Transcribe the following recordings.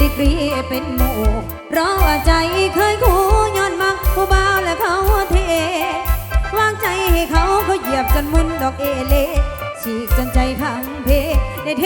ดีกรีเป็นหมู่เราว่าใจเคยคู่ย้อนมักผู้บ่าวและเขาเท วางใจให้เขาเขาเหยียบจนมึนดอกเอเลฉีกจนใจพังเพในเท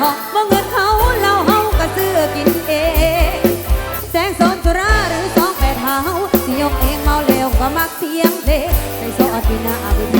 หอกว่าเงินเขาเราเฮากะเสือกินเอง แสงโซนสุราหรือสองแปดเฮาสิยงเองเมาเร็วก็มักเสียงเด็กในโซอดพินาอาวิ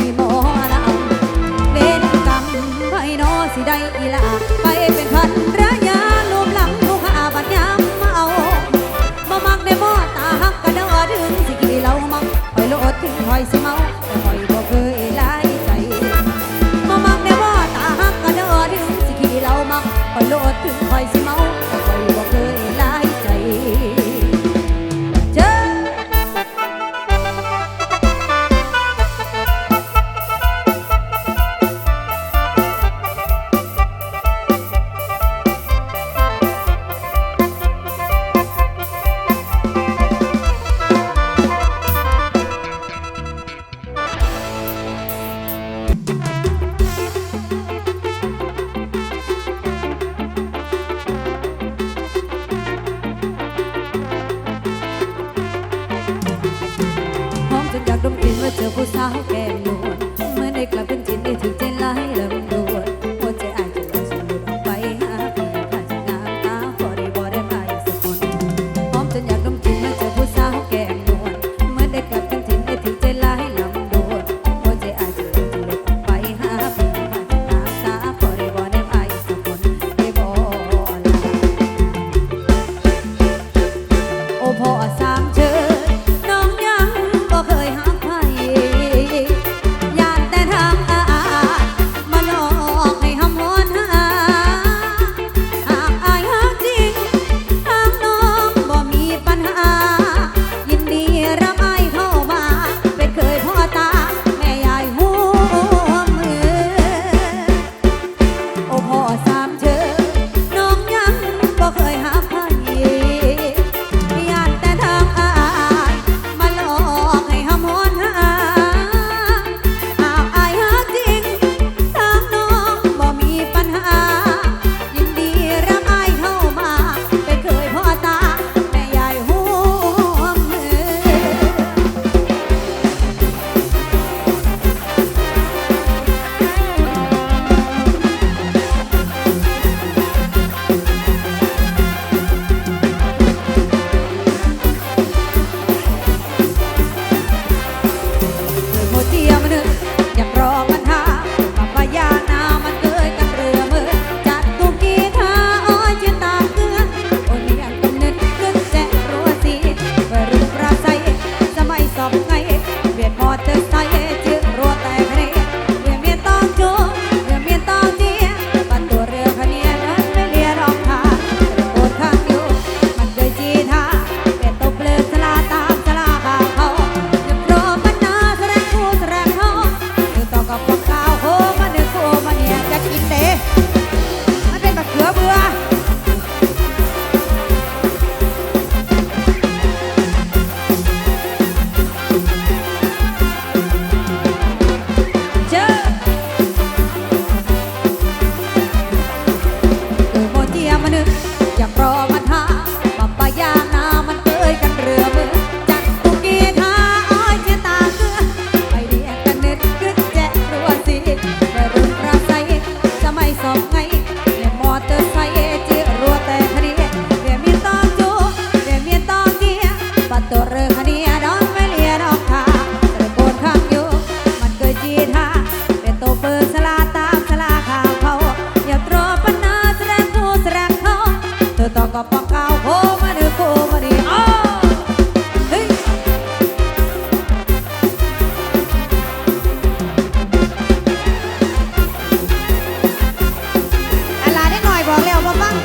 มาฟัง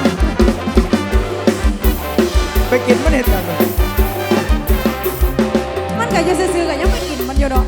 ไปกินมันเห็ดกันมันก็จะซื้อกันยังไปกินมันอยู่ดอก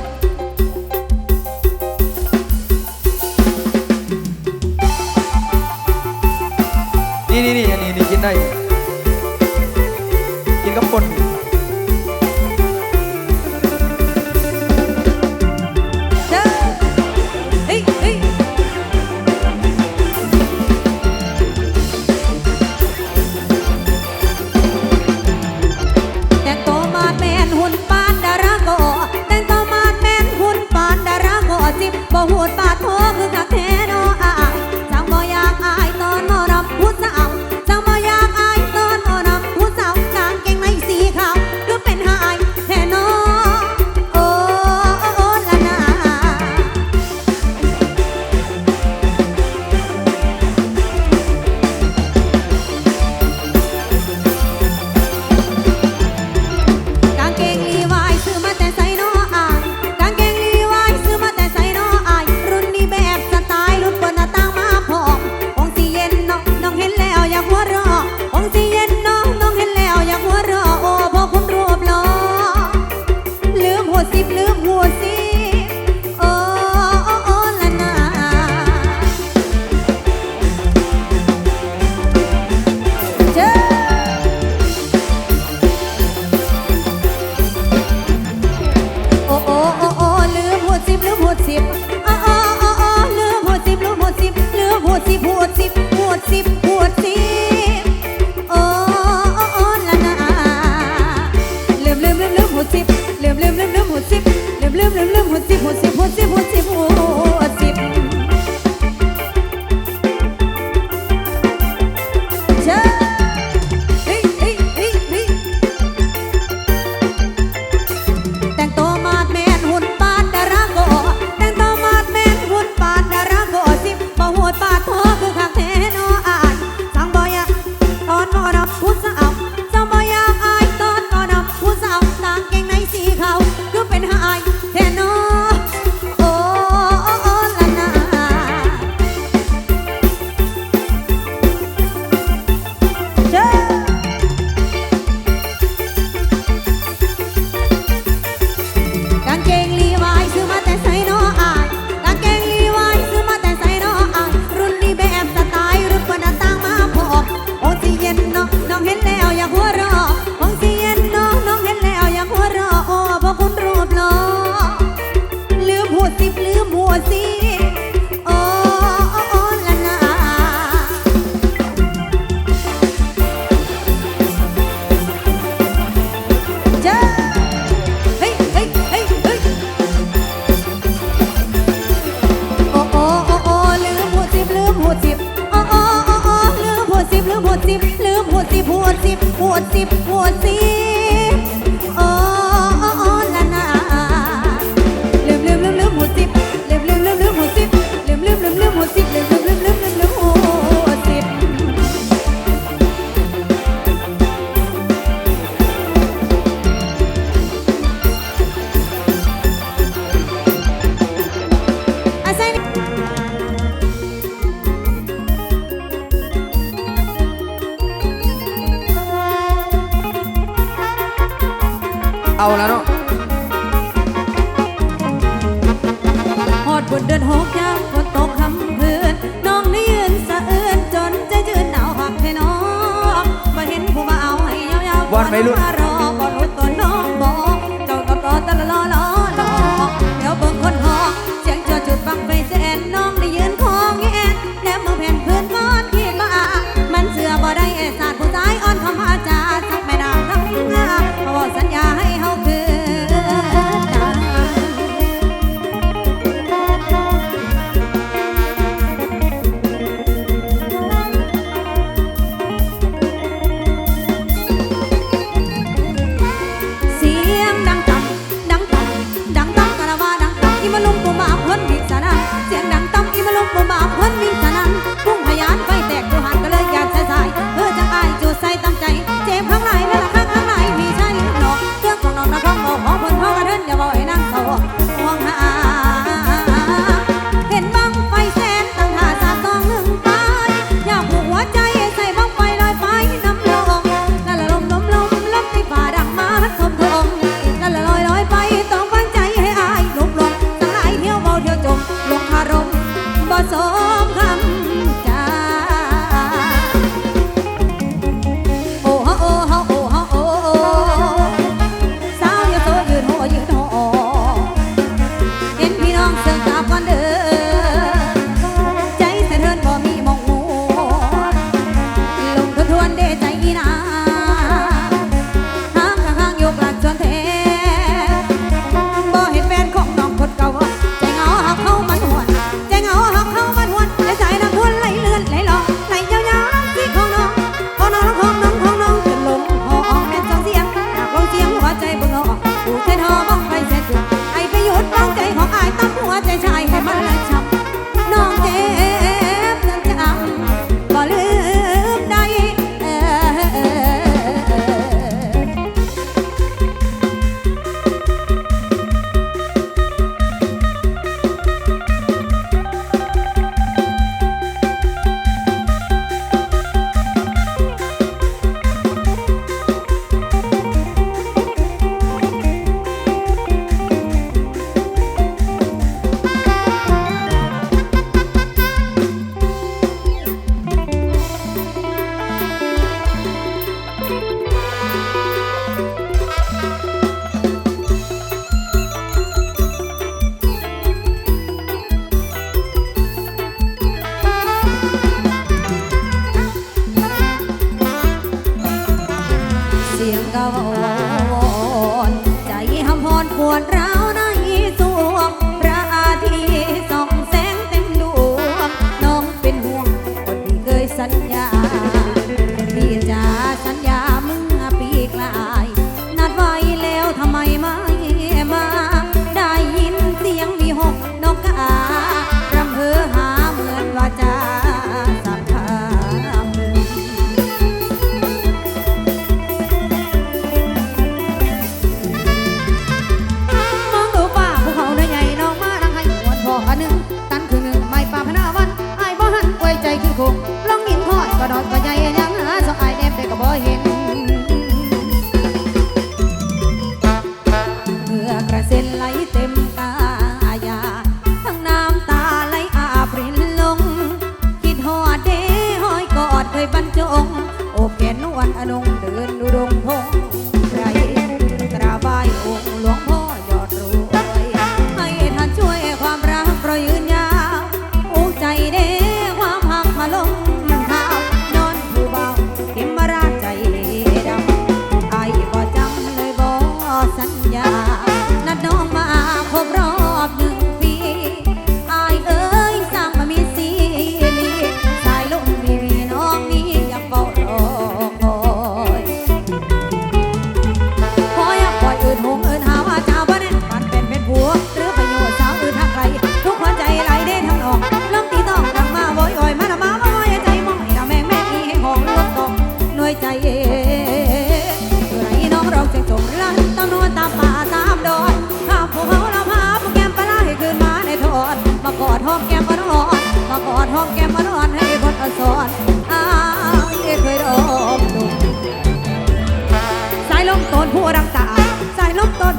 第一 ขวดสิบขวดสิ เอาแล้วเนาะหอดบนเดินหกยามฝนตกคำพื้นน้องนี่ยืนสะอื้นจนใจจืดหนาวหักให้น้องมาเห็นผู้มาเอาให้ยาวๆวันไปรุ่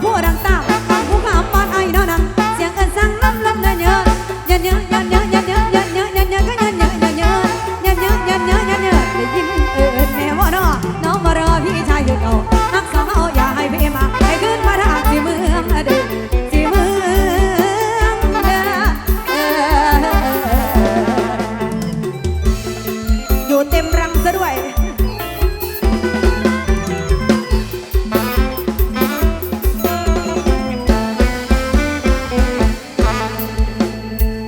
ส